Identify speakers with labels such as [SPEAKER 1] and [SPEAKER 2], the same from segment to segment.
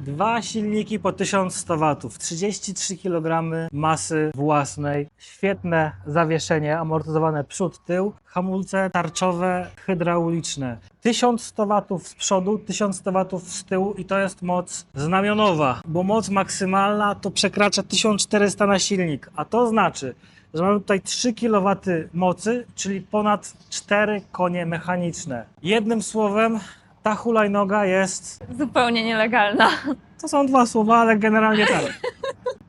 [SPEAKER 1] Dwa silniki po 1100 watów, 33 kg masy własnej, świetne zawieszenie, amortyzowane przód, tył, hamulce tarczowe, hydrauliczne. 1100 watów z przodu, 1100 watów z tyłu i to jest moc znamionowa, bo moc maksymalna to przekracza 1400 na silnik, a to znaczy, że mamy tutaj 3 kW mocy, czyli ponad 4 konie mechaniczne. Jednym słowem, ta hulajnoga jest
[SPEAKER 2] Zupełnie nielegalna.
[SPEAKER 1] to są dwa słowa, ale generalnie tak.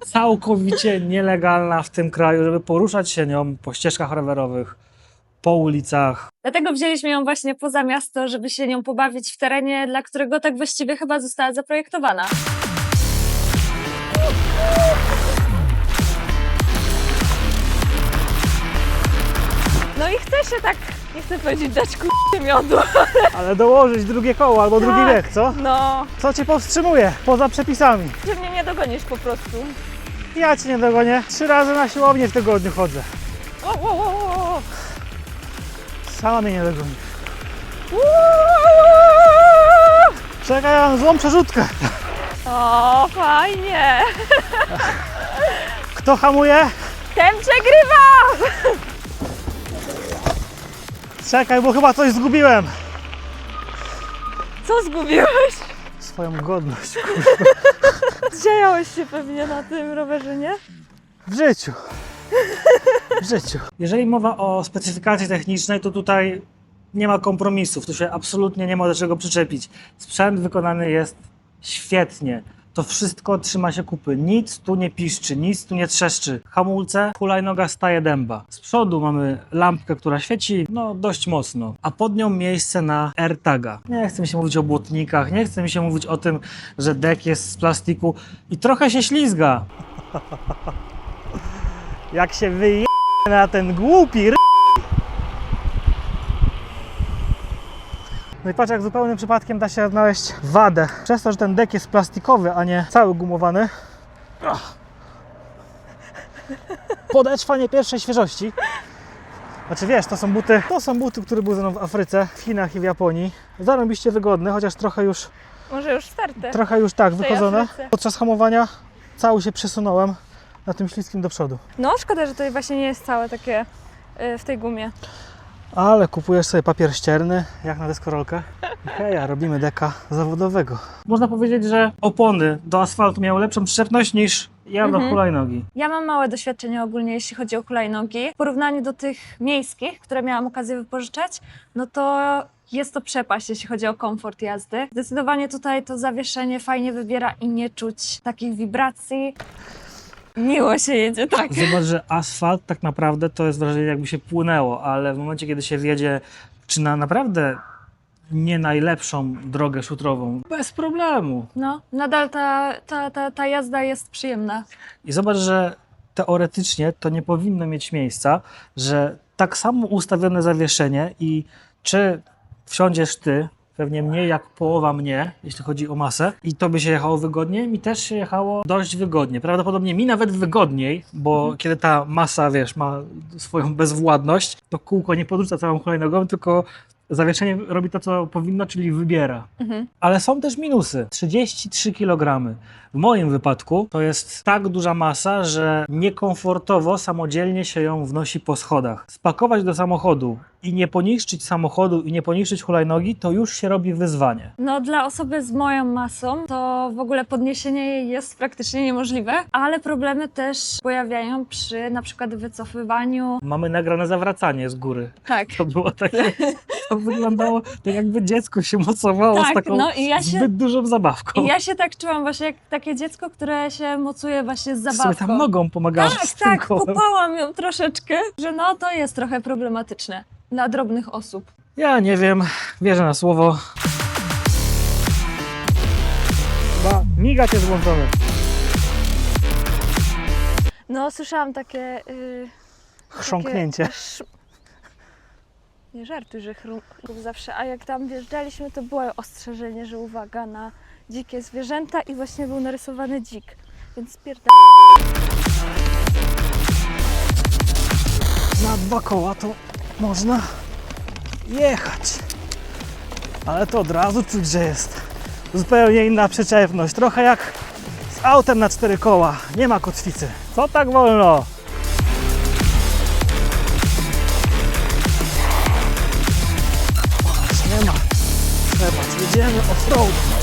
[SPEAKER 1] Całkowicie nielegalna w tym kraju, żeby poruszać się nią po ścieżkach rowerowych, po ulicach.
[SPEAKER 2] Dlatego wzięliśmy ją właśnie poza miasto, żeby się nią pobawić w terenie, dla którego tak właściwie chyba została zaprojektowana. No i chcę się tak, nie chcę powiedzieć dać k***y miodu.
[SPEAKER 1] Ale dołożyć drugie koło albo drugi
[SPEAKER 2] Tak.
[SPEAKER 1] bieg, co?
[SPEAKER 2] No,
[SPEAKER 1] Co cię powstrzymuje poza przepisami?
[SPEAKER 2] że mnie nie dogonisz po prostu.
[SPEAKER 1] Ja cię nie dogonię. Trzy razy na siłownię w tygodniu chodzę.
[SPEAKER 2] O, o, o, o, o.
[SPEAKER 1] Sama mnie nie dogoni. Czekaj, ja mam złą przerzutkę.
[SPEAKER 2] O, fajnie.
[SPEAKER 1] Kto hamuje?
[SPEAKER 2] Ten przegrywa!
[SPEAKER 1] Czekaj, bo chyba coś zgubiłem.
[SPEAKER 2] Co zgubiłeś?
[SPEAKER 1] Swoją godność.
[SPEAKER 2] Zdziejałeś się pewnie na tym rowerze, nie?
[SPEAKER 1] W życiu. W życiu. Jeżeli mowa o specyfikacji technicznej, to tutaj nie ma kompromisów. Tu się absolutnie nie ma do czego przyczepić. Sprzęt wykonany jest świetnie. To wszystko trzyma się kupy. Nic tu nie piszczy, nic tu nie trzeszczy. Hamulce, hulajnoga staje dęba. Z przodu mamy lampkę, która świeci no dość mocno, a pod nią miejsce na AirTaga. Nie chce mi się mówić o błotnikach, nie chce mi się mówić o tym, że dek jest z plastiku i trochę się ślizga jak się wyje na ten głupi r... No i patrz, jak zupełnym przypadkiem da się odnaleźć wadę. Przez to, że ten dek jest plastikowy, a nie cały gumowany. Ach. Podeszwa nie pierwszej świeżości. Znaczy wiesz, to są buty, to są buty, które były ze mną w Afryce, w Chinach i w Japonii. Zarobiście wygodne, chociaż trochę już,
[SPEAKER 2] Może już starte.
[SPEAKER 1] trochę już tak wychodzone.
[SPEAKER 2] Afryce.
[SPEAKER 1] Podczas hamowania cały się przesunąłem na tym śliskim do przodu.
[SPEAKER 2] No, szkoda, że to właśnie nie jest całe takie y, w tej gumie.
[SPEAKER 1] Ale kupujesz sobie papier ścierny, jak na deskorolkę. Heja, robimy deka zawodowego. Można powiedzieć, że opony do asfaltu miały lepszą przyczepność niż ja do
[SPEAKER 2] Mhm.
[SPEAKER 1] hulajnogi.
[SPEAKER 2] Ja mam małe doświadczenie ogólnie, jeśli chodzi o hulajnogi. W porównaniu do tych miejskich, które miałam okazję wypożyczać, no to jest to przepaść, jeśli chodzi o komfort jazdy. Zdecydowanie tutaj to zawieszenie fajnie wybiera i nie czuć takich wibracji. Miło się jedzie, tak.
[SPEAKER 1] Zobacz, że asfalt tak naprawdę to jest wrażenie jakby się płynęło, ale w momencie, kiedy się wjedzie czy na naprawdę nie najlepszą drogę szutrową, bez problemu.
[SPEAKER 2] No, nadal ta, ta, ta, ta jazda jest przyjemna.
[SPEAKER 1] I zobacz, że teoretycznie to nie powinno mieć miejsca, że tak samo ustawione zawieszenie i czy wsiądziesz ty, pewnie mniej jak połowa mnie, jeśli chodzi o masę, i to by się jechało wygodnie, mi też się jechało dość wygodnie. Prawdopodobnie mi nawet wygodniej, bo kiedy ta masa, wiesz, ma swoją bezwładność, to kółko nie podrzuca całą hulajnogą, tylko zawieszenie robi to, co powinno, czyli wybiera.
[SPEAKER 2] Mhm.
[SPEAKER 1] Ale są też minusy. 33 kg. W moim wypadku to jest tak duża masa, że niekomfortowo samodzielnie się ją wnosi po schodach. Spakować do samochodu i nie poniszczyć samochodu i nie poniszczyć hulajnogi, to już się robi wyzwanie.
[SPEAKER 2] No, dla osoby z moją masą to w ogóle podniesienie jej jest praktycznie niemożliwe, ale problemy też pojawiają przy na przykład wycofywaniu.
[SPEAKER 1] Mamy nagrane zawracanie z góry.
[SPEAKER 2] Tak.
[SPEAKER 1] To było takie, to wyglądało tak jakby dziecko się mocowało z
[SPEAKER 2] Tak,
[SPEAKER 1] taką
[SPEAKER 2] no i ja się-
[SPEAKER 1] zbyt dużą zabawką.
[SPEAKER 2] I ja się tak czułam właśnie jak takie dziecko, które się mocuje właśnie z
[SPEAKER 1] Sobie
[SPEAKER 2] zabawką.
[SPEAKER 1] tam nogą pomagałaś
[SPEAKER 2] tak,
[SPEAKER 1] z
[SPEAKER 2] tak, kopałam ją troszeczkę, że no to jest trochę problematyczne dla drobnych osób.
[SPEAKER 1] Ja nie wiem, wierzę na słowo. Chyba migacz jest włączony.
[SPEAKER 2] No, słyszałam takie... Yy,
[SPEAKER 1] Chrząknięcie.
[SPEAKER 2] Takie sz... Nie żartuj, że chrumów zawsze, a jak tam wjeżdżaliśmy, to było ostrzeżenie, że uwaga na dzikie zwierzęta i właśnie był narysowany dzik, więc spierdam.
[SPEAKER 1] Na dwa koła to można jechać. Ale to od razu czuć, że jest zupełnie inna przyczepność. Trochę jak z autem na cztery koła. Nie ma kotwicy. Co tak wolno? Nie ma. Zobacz, jedziemy off-road.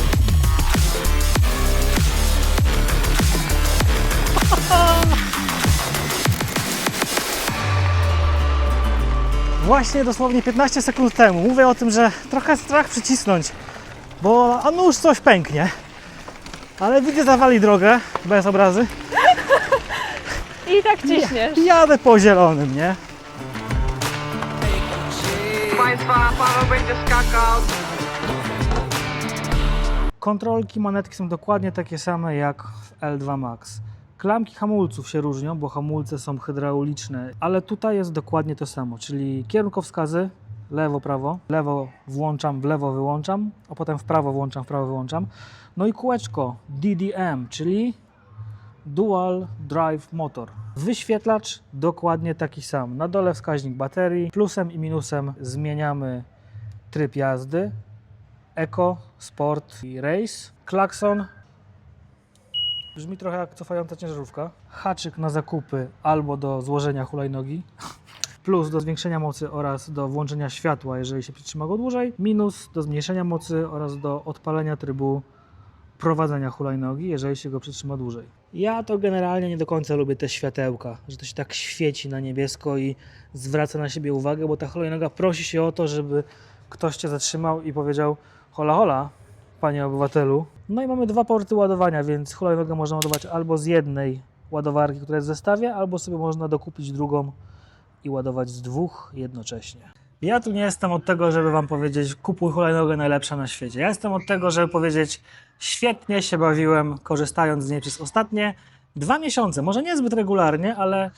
[SPEAKER 1] Właśnie dosłownie 15 sekund temu mówię o tym, że trochę strach przycisnąć, bo a nuż coś pęknie. Ale widzę zawali drogę, bez obrazy.
[SPEAKER 2] I tak ciśniesz.
[SPEAKER 1] Jadę po zielonym, nie?
[SPEAKER 3] Państwa, Paweł będzie skakał.
[SPEAKER 1] Kontrolki manetki są dokładnie takie same jak w L2 Max. Klamki hamulców się różnią, bo hamulce są hydrauliczne, ale tutaj jest dokładnie to samo, czyli kierunkowskazy lewo, prawo, lewo włączam, w lewo wyłączam, a potem w prawo włączam, w prawo wyłączam. No i kółeczko DDM, czyli Dual Drive Motor. Wyświetlacz dokładnie taki sam. Na dole wskaźnik baterii, plusem i minusem zmieniamy tryb jazdy, Eco, Sport i Race. Klakson. Brzmi trochę jak cofająca ciężarówka. Haczyk na zakupy albo do złożenia hulajnogi. Plus do zwiększenia mocy oraz do włączenia światła, jeżeli się przytrzyma go dłużej. Minus do zmniejszenia mocy oraz do odpalenia trybu prowadzenia hulajnogi, jeżeli się go przytrzyma dłużej. Ja to generalnie nie do końca lubię te światełka, że to się tak świeci na niebiesko i zwraca na siebie uwagę, bo ta hulajnoga prosi się o to, żeby ktoś cię zatrzymał i powiedział hola hola, panie obywatelu. No i mamy dwa porty ładowania, więc hulajnogę można ładować albo z jednej ładowarki, która jest w zestawie, albo sobie można dokupić drugą i ładować z dwóch jednocześnie. Ja tu nie jestem od tego, żeby wam powiedzieć kupuj hulajnogę najlepsza na świecie. Ja jestem od tego, żeby powiedzieć świetnie się bawiłem korzystając z niej przez ostatnie dwa miesiące. Może niezbyt regularnie, ale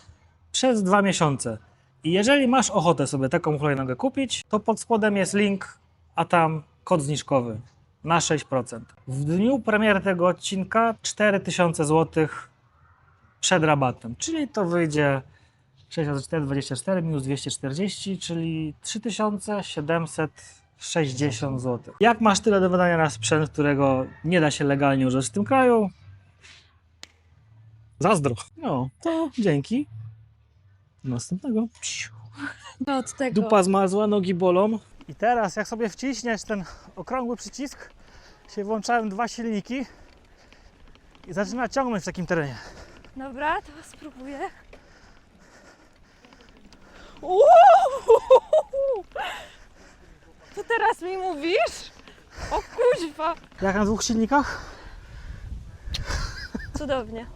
[SPEAKER 1] przez dwa miesiące. I jeżeli masz ochotę sobie taką hulajnogę kupić, to pod spodem jest link, a tam kod zniżkowy na 6%. W dniu premiery tego odcinka 4000 zł przed rabatem, czyli to wyjdzie 6 razy 4, 24 minus 240, czyli 3760 zł. Jak masz tyle do wydania na sprzęt, którego nie da się legalnie użyć w tym kraju? Zazdro. No, to dzięki. Do następnego.
[SPEAKER 2] No od tego.
[SPEAKER 1] Dupa zmarzła, nogi bolą. I teraz, jak sobie wciśniesz ten okrągły przycisk, się włączają dwa silniki i zaczyna ciągnąć w takim terenie.
[SPEAKER 2] Dobra, to spróbuję. To teraz mi mówisz? O kuźwa!
[SPEAKER 1] Jak na dwóch silnikach?
[SPEAKER 2] Cudownie.